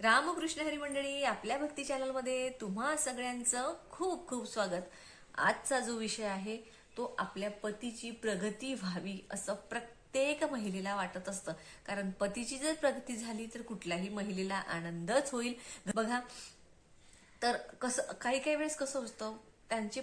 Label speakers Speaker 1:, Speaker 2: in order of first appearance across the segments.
Speaker 1: रामकृष्ण हरी मंडळी आपल्या भक्ती चॅनलमध्ये तुम्हा सगळ्यांचं खूप खूप स्वागत. आजचा जो विषय आहे तो आपल्या पतीची प्रगती व्हावी असं प्रत्येक महिलेला वाटत असतं. कारण पतीची जर प्रगती झाली तर कुठल्याही महिलेला आनंदच होईल. बघा तर कसं काही काही वेळेस कसं असतं त्यांचे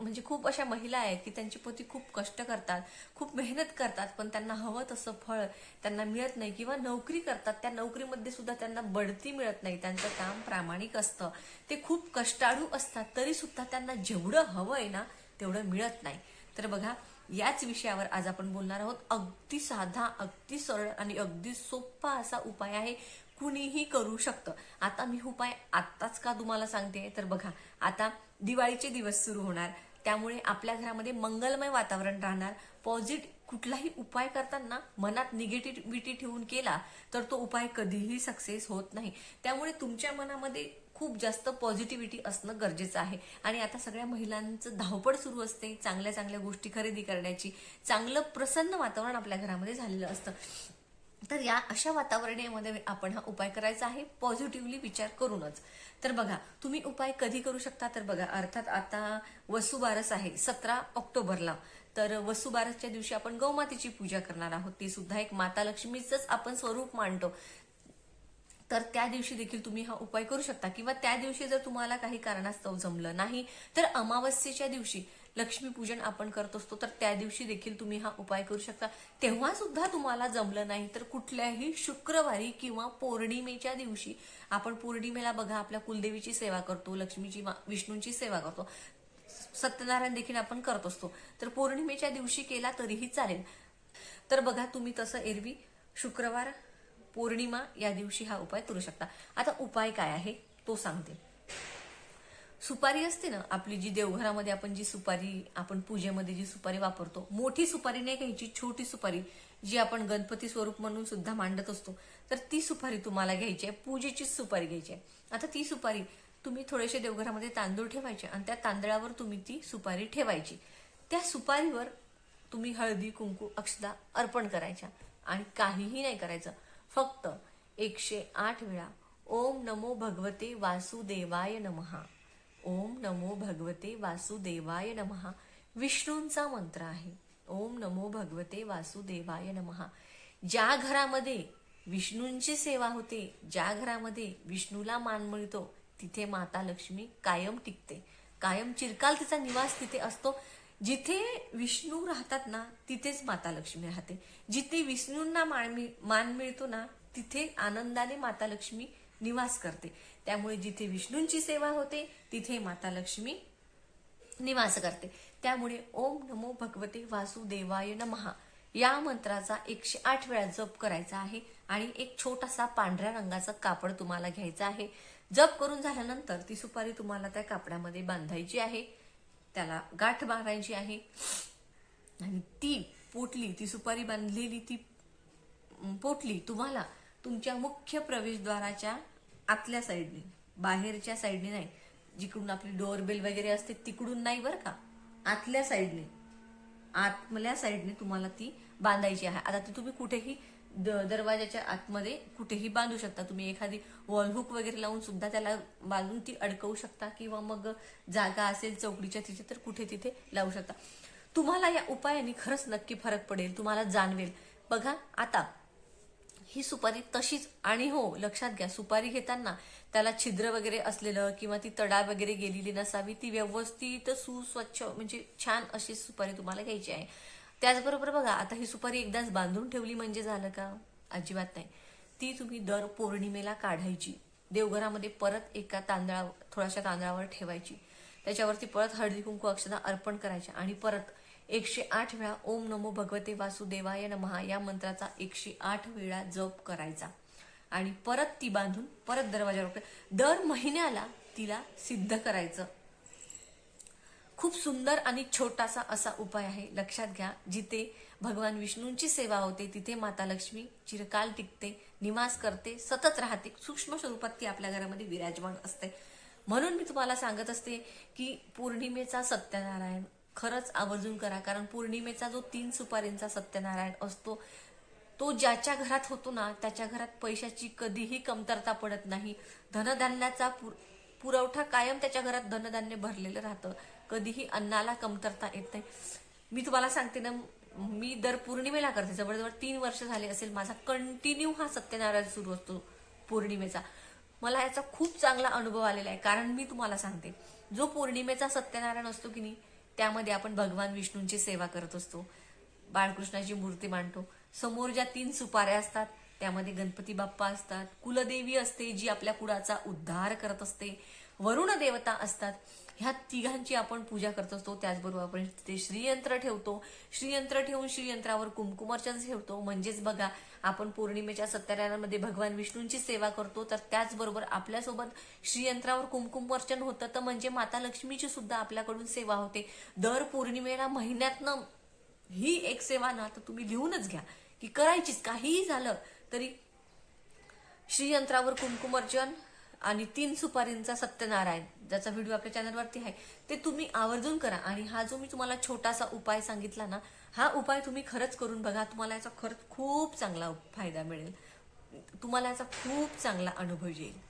Speaker 1: म्हणजे खूप अशा महिला आहेत की त्यांचे पती खूप कष्ट करतात खूप मेहनत करतात पण त्यांना हवं तसं फळ त्यांना मिळत नाही किंवा नोकरी करतात त्या नोकरीमध्ये सुद्धा त्यांना बढती मिळत नाही. त्यांचं काम प्रामाणिक असतं. ते खूप कष्टाळू असतात तरी सुद्धा त्यांना जेवढं हवं आहे ना तेवढं मिळत नाही. तर बघा याच विषयावर आज आपण बोलणार आहोत. अगदी साधा अगदी सरळ आणि अगदी सोपा असा उपाय आहे. कुणीही करू शकतं. आता मी उपाय आत्ताच का तुम्हाला सांगते? तर बघा आता दिवाळीचे दिवस सुरू होणार. त्यामुळे आपल्या घरामध्ये मंगलमय वातावरण राहणार. पॉझिटिव्ह कुठलाही उपाय करताना मनात निगेटिव्हिटी ठेवून केला तर तो उपाय कधीही सक्सेस होत नाही. त्यामुळे तुमच्या मनामध्ये खूप जास्त पॉझिटिव्हिटी असणं गरजेचं आहे. आणि आता सगळ्या महिलांचं धावपळ सुरू असते चांगल्या चांगल्या गोष्टी खरेदी करण्याची. चांगलं प्रसन्न वातावरण आपल्या घरामध्ये झालेलं असतं. तर या अशा वातावरणामध्ये आपण हा उपाय करायचा आहे पॉझिटिव्हली विचार करूनच. तर बघा तुम्ही उपाय कधी करू शकता? तर बघा अर्थात आता वसुबारस आहे सतरा ऑक्टोबरला. तर वसुबारसच्या दिवशी आपण गौमातेची पूजा करणार आहोत. ती सुद्धा एक माता लक्ष्मीचंच आपण स्वरूप मांडतो तर त्या दिवशी देखील तुम्ही हा उपाय करू शकता. किंवा त्या दिवशी जर तुम्हाला काही कारणास्तव जमलं नाही तर अमावस्येच्या दिवशी लक्ष्मीपूजन आपण करत असतो तर त्या दिवशी देखील तुम्ही हा उपाय करू शकता. तेव्हा सुद्धा तुम्हाला जमलं नाही तर कुठल्याही शुक्रवारी किंवा पौर्णिमेच्या दिवशी आपण पौर्णिमेला बघा आपल्या कुलदेवीची सेवा करतो लक्ष्मीची मा- विष्णूंची सेवा करतो. सत्यनारायण देखील आपण करत असतो. तर पौर्णिमेच्या दिवशी केला तरीही चालेल. तर बघा तुम्ही तसं एरवी शुक्रवार पौर्णिमा या दिवशी हा उपाय करू शकता. आता उपाय काय आहे? तो सांगते. सुपारी असते ना आपली जी देवघरामध्ये आपण जी सुपारी आपण पूजेमध्ये जी सुपारी वापरतो मोठी सुपारी नाही घ्यायची छोटी सुपारी जी आपण गणपती स्वरूप म्हणून सुद्धा मांडत असतो तर ती सुपारी तुम्हाला घ्यायची आहे पूजेचीच सुपारी घ्यायची आहे. आता ती सुपारी तुम्ही थोडेसे देवघरामध्ये तांदूळ ठेवायचे आणि त्या तांदळावर तुम्ही ती सुपारी ठेवायची. त्या सुपारीवर तुम्ही हळदी कुंकू अक्षदा अर्पण करायच्या आणि काहीही नाही करायचं. फक्त एकशे आठ वेळा ओम नमो भगवते वासुदेवाय नमहा. ओम नमो भगवते वासुदेवाय नमहा विष्णूंचा मंत्र आहे. ओम नमो भगवते वासुदेवाय नमहा ज्या घरामध्ये विष्णूंची सेवा होते ज्या घरामध्ये विष्णूला मान मिळतो तिथे माता लक्ष्मी कायम टिकते. कायम चिरकाल तिचा निवास तिथे असतो. जिथे विष्णू राहतात ना तिथेच माता लक्ष्मी राहते. जिथे विष्णूंना मान मिळ- मान मिळतो ना तिथे आनंदाने माता लक्ष्मी निवास करते. त्यामुळे जिथे विष्णूंची सेवा होते तिथे माता लक्ष्मी निवास करते. त्यामुळे ओम नमो भगवते वासुदेवाय नमहा या मंत्राचा एकशे आठ वेळा जप करायचा आहे आणि एक छोटासा पांढऱ्या रंगाचा कापड तुम्हाला घ्यायचा आहे. जप करून झाल्यानंतर ती सुपारी तुम्हाला त्या कापडामध्ये बांधायची आहे. त्याला गाठ बांधायची आहे. आणि ती पोटली ती सुपारी बांधलेली ती पोटली तुम्हाला तुमच्या मुख्य प्रवेशद्वाराच्या आतल्या साईडने बाहेरच्या साईडने नाही. जिकडून आपली डोअरबेल वगैरे असते तिकडून नाही बरं का. आतल्या साईडने. आतमल्या साईडने तुम्हाला ती बांधायची आहे. आता ती तुम्ही कुठेही द- दरवाजाच्या आतमध्ये कुठेही बांधू शकता. तुम्ही एखादी वॉलहुक वगैरे लावून सुद्धा त्याला बांधून ती अडकवू शकता किंवा मग जागा असेल चौकडीच्या तिथे तर कुठे तिथे लावू शकता. तुम्हाला या उपायाने खरंच नक्की फरक पडेल. तुम्हाला जाणवेल. बघा आता ही सुपारी तशीच आणि हो लक्षात घ्या सुपारी घेताना त्याला छिद्र वगैरे असलेलं किंवा ती तडा वगैरे गेलेली नसावी ती व्यवस्थित सुस्वच्छ म्हणजे छान अशी सुपारी तुम्हाला घ्यायची आहे. त्याचबरोबर बघा आता ही सुपारी एकदाच बांधून ठेवली म्हणजे झालं का? अजिबात नाही. ती तुम्ही दर पौर्णिमेला काढायची. देवघरामध्ये परत एका तांदळावर थोड्याशा तांदळावर ठेवायची. त्याच्यावरती परत हळदी कुंकू अक्षता अर्पण करायच्या आणि परत एकशे आठ वेळा ओम नमो भगवते वासुदेवाय नमहा या मंत्राचा एकशे आठ वेळा जप करायचा. आणि परत ती बांधून परत दरवाजावर दर महिन्याला तिला सिद्ध करायचं. खूप सुंदर आणि छोटासा असा उपाय आहे. लक्षात घ्या जिथे भगवान विष्णूंची सेवा होते तिथे माता लक्ष्मी चिरकाल टिकते निवास करते सतत राहते सूक्ष्म स्वरूपात ती आपल्या घरामध्ये विराजमान असते. म्हणून मी तुम्हाला सांगत असते की पौर्णिमेचा सत्यनारायण खरंच आवर्जून करा. कारण पौर्णिमेचा जो तीन सुपारींचा सत्यनारायण असतो तो ज्याच्या घरात होतो ना त्याच्या घरात पैशाची कधीही कमतरता पडत नाही. धनधान्याचा पुर- पुरवठा कायम त्याच्या घरात धनधान्य भरलेलं राहतं. कधीही अन्नाला कमतरता येत नाही. मी तुम्हाला सांगते ना मी दर पौर्णिमेला करते. जवळजवळ तीन वर्ष झाले असेल माझा कंटिन्यू हा सत्यनारायण सुरू असतो पौर्णिमेचा. मला याचा खूप चांगला अनुभव आलेला आहे. कारण मी तुम्हाला सांगते जो पौर्णिमेचा सत्यनारायण असतो की नाही त्यामध्ये आपण भगवान विष्णूंची सेवा करत असतो. बाळकृष्णाची मूर्ती मांडतो. समोर ज्या तीन सुपाऱ्या असतात त्यामध्ये गणपती बाप्पा असतात. कुलदेवी असते जी आपल्या कुळाचा उद्धार करत असते. वरुण देवता असतात. ह्या तिघांची आपण पूजा करत असतो. त्याचबरोबर आपण ते श्रीयंत्र ठेवतो. श्रीयंत्र ठेवून श्रीयंत्रावर कुंकुमार्चन ठेवतो. म्हणजेच बघा आपण पौर्णिमेच्या सत्यनारायणामध्ये भगवान विष्णूंची सेवा करतो. तर त्याचबरोबर आपल्यासोबत श्रीयंत्रावर कुमकुमर्चन होतं. तर म्हणजे माता लक्ष्मीची सुद्धा आपल्याकडून सेवा होते. दर पौर्णिमेला महिन्यातनं ही एक सेवा ना तर तुम्ही लिहूनच घ्या. की करायचीच काहीही झालं तरी श्रीयंत्रावर कुमकुमर्चन आणि तीन सुपारींचा सत्यनारायण ज्याचा व्हिडिओ आपल्या चॅनलवरती आहे ते तुम्ही आवर्जून करा. आणि हा जो मी तुम्हाला छोटासा उपाय सांगितला ना हा उपाय तुम्ही खरंच करून बघा. तुम्हाला याचा खरंच खूप चांगला फायदा मिळेल. तुम्हाला याचा खूप चांगला अनुभव येईल.